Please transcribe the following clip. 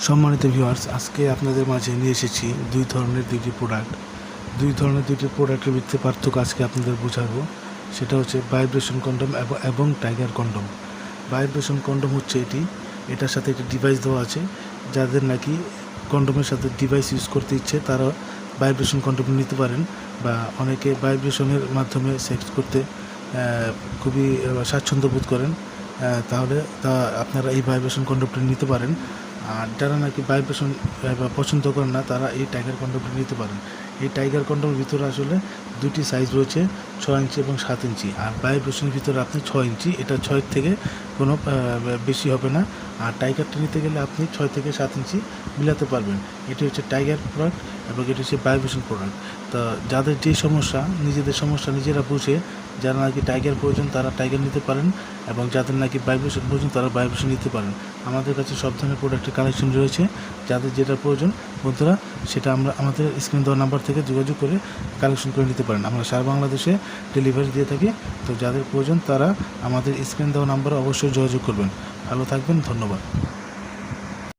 সম্মানিত ভিউয়ার্স আজকে আপনাদের মাঝে নিয়ে এসেছি দুই ধরনের দুইটি প্রোডাক্ট দুই ধরনের দুইটি প্রোডাক্টের ভিত্তিতে পার্থক্য আজকে আপনাদের বোঝাবো। সেটা হচ্ছে ভাইব্রেশন কন্ডম এবং- টাইগার কন্ডম ভাইব্রেশন কন্ডম হচ্ছে এটি। এটার সাথে একটি ডিভাইস দেওয়া আছে, যাদের নাকি কন্ডমের সাথে ডিভাইস ইউজ করতে ইচ্ছে, তারা ভাইব্রেশন কন্ডম নিতে পারেন বা অনেকে ভাইব্রেশনের মাধ্যমে সেক্স করতে খুবই স্বাচ্ছন্দ্য বোধ করেন। তাহলে তা আপনারা এই ভাইব্রেশন কন্ডমটি নিতে পারেন। আর যারা নাকি ভাইব্রেশন পছন্দ করেন না, তারা এই টাইগার কন্ডমটি নিতে পারেন। এই টাইগার কন্ডমের ভিতরে আসলে দুটি সাইজ রয়েছে, ছয় ইঞ্চি এবং সাত ইঞ্চি আর ভাইব্রেশনের ভিতরে আপনি ছয় ইঞ্চি এটা ছয় থেকে কোনো বেশি হবে না। আর টাইগারটা নিতে গেলে আপনি ছয় থেকে সাত ইঞ্চি মিলাতে পারবেন। এটি হচ্ছে টাইগার প্রোডাক্ট এবং এটি হচ্ছে ভাইব্রেশন প্রোডাক্ট তো যাদের যেই সমস্যা, নিজেদের সমস্যা নিজেরা বুঝে, যারা নাকি টাইগার প্রয়োজন তারা টাইগার নিতে পারেন এবং যাদের নাকি ভাইব্রেশন প্রয়োজন তারা ভাইব্রেশন নিতে পারেন। আমাদের কাছে সব ধরনের প্রোডাক্টের কালেকশন রয়েছে। যাদের যেটা প্রয়োজন বন্ধুরা, সেটা আমরা, আমাদের স্ক্রিন দেওয়া নাম্বার থেকে যোগাযোগ করে কালেকশন করে নিতে পারেন। আমরা সারা বাংলাদেশে ডেলিভারি দিয়ে থাকি। তো যাদের প্রয়োজন তারা আমাদের স্ক্রিন দেওয়া নাম্বারে অবশ্যই যোগাযোগ করবেন। ভালো থাকবেন, ধন্যবাদ।